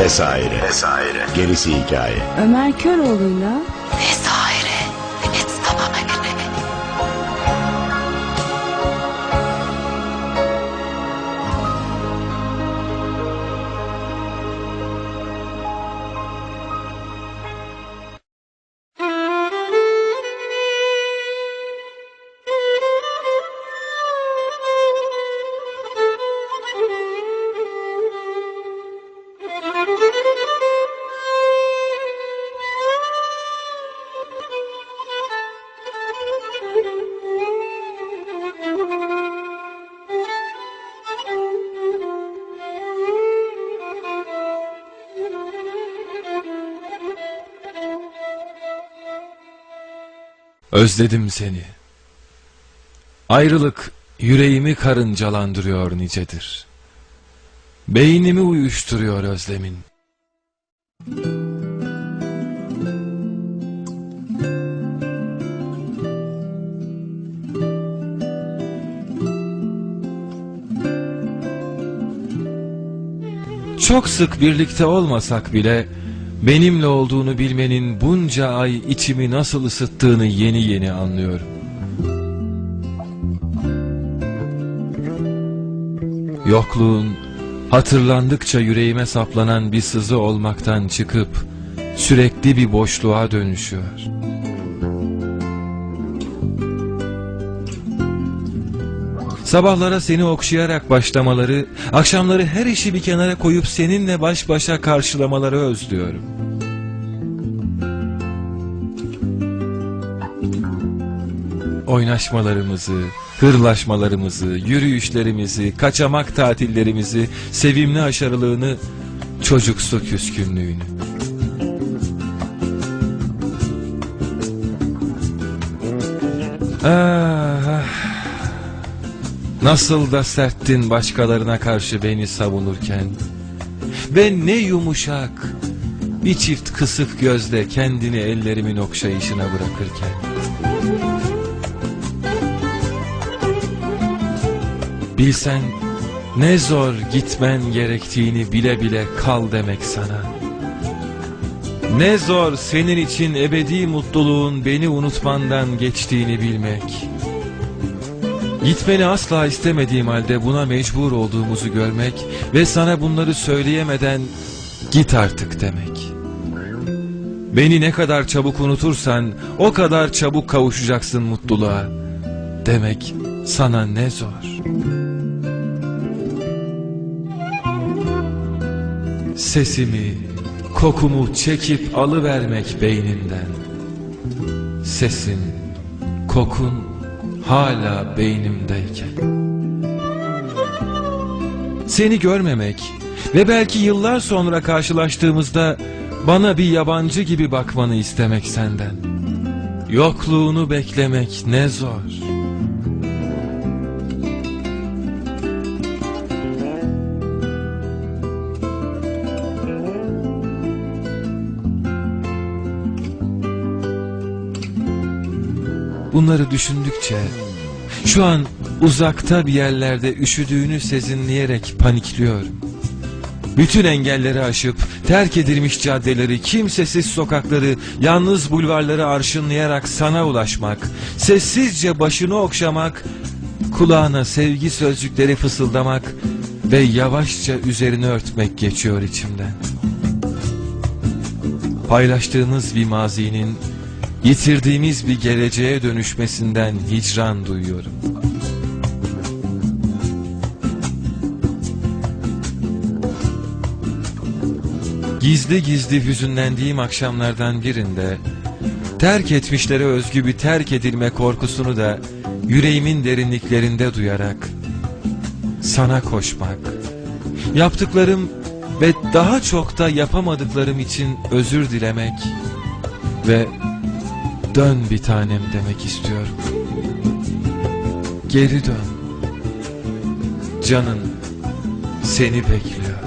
Vesaire. Vesaire. Gerisi hikaye. Ömer Köroğlu'yla Vesaire. Özledim seni. Ayrılık yüreğimi karıncalandırıyor nicedir. Beynimi uyuşturuyor özlemin. Çok sık birlikte olmasak bile benimle olduğunu bilmenin bunca ay içimi nasıl ısıttığını yeni yeni anlıyorum. Yokluğun hatırlandıkça yüreğime saplanan bir sızı olmaktan çıkıp sürekli bir boşluğa dönüşüyor. Sabahlara seni okşayarak başlamaları, akşamları her işi bir kenara koyup seninle baş başa karşılamaları özlüyorum. Oynaşmalarımızı, hırlaşmalarımızı, yürüyüşlerimizi, kaçamak tatillerimizi, sevimli aşarılığını, çocuksu küskünlüğünü. Ah, ah. Nasıl da serttin başkalarına karşı beni savunurken. Ve ne yumuşak Bir çift kısık gözle kendini ellerimin okşayışına bırakırken. Bilsen ne zor gitmen gerektiğini bile bile kal demek sana. Ne zor senin için ebedi mutluluğun beni unutmandan geçtiğini bilmek Gitmeni asla istemediğim halde buna mecbur olduğumuzu görmek ve sana bunları söyleyemeden git artık demek. Beni ne kadar çabuk unutursan o kadar çabuk kavuşacaksın mutluluğa demek sana ne zor. Sesimi, kokumu çekip alıvermek beynimden. Sesin, kokun hala beynimdeyken. Seni görmemek ve belki yıllar sonra karşılaştığımızda bana bir yabancı gibi bakmanı istemek senden. Yokluğunu beklemek ne zor. Bunları düşündükçe şu an uzakta bir yerlerde üşüdüğünü sezinleyerek panikliyorum. Bütün engelleri aşıp terk edilmiş caddeleri, kimsesiz sokakları, yalnız bulvarları arşınlayarak sana ulaşmak, sessizce başını okşamak, kulağına sevgi sözcükleri fısıldamak ve yavaşça üzerini örtmek geçiyor içimden. Paylaştığımız bir mazinin yitirdiğimiz bir geleceğe dönüşmesinden hicran duyuyorum. Gizli gizli hüzünlendiğim akşamlardan birinde terk etmişlere özgü bir terk edilme korkusunu da yüreğimin derinliklerinde duyarak sana koşmak, yaptıklarım ve daha çok da yapamadıklarım için özür dilemek ve Dön bir tanem demek istiyor. Geri dön. Canın seni bekliyor.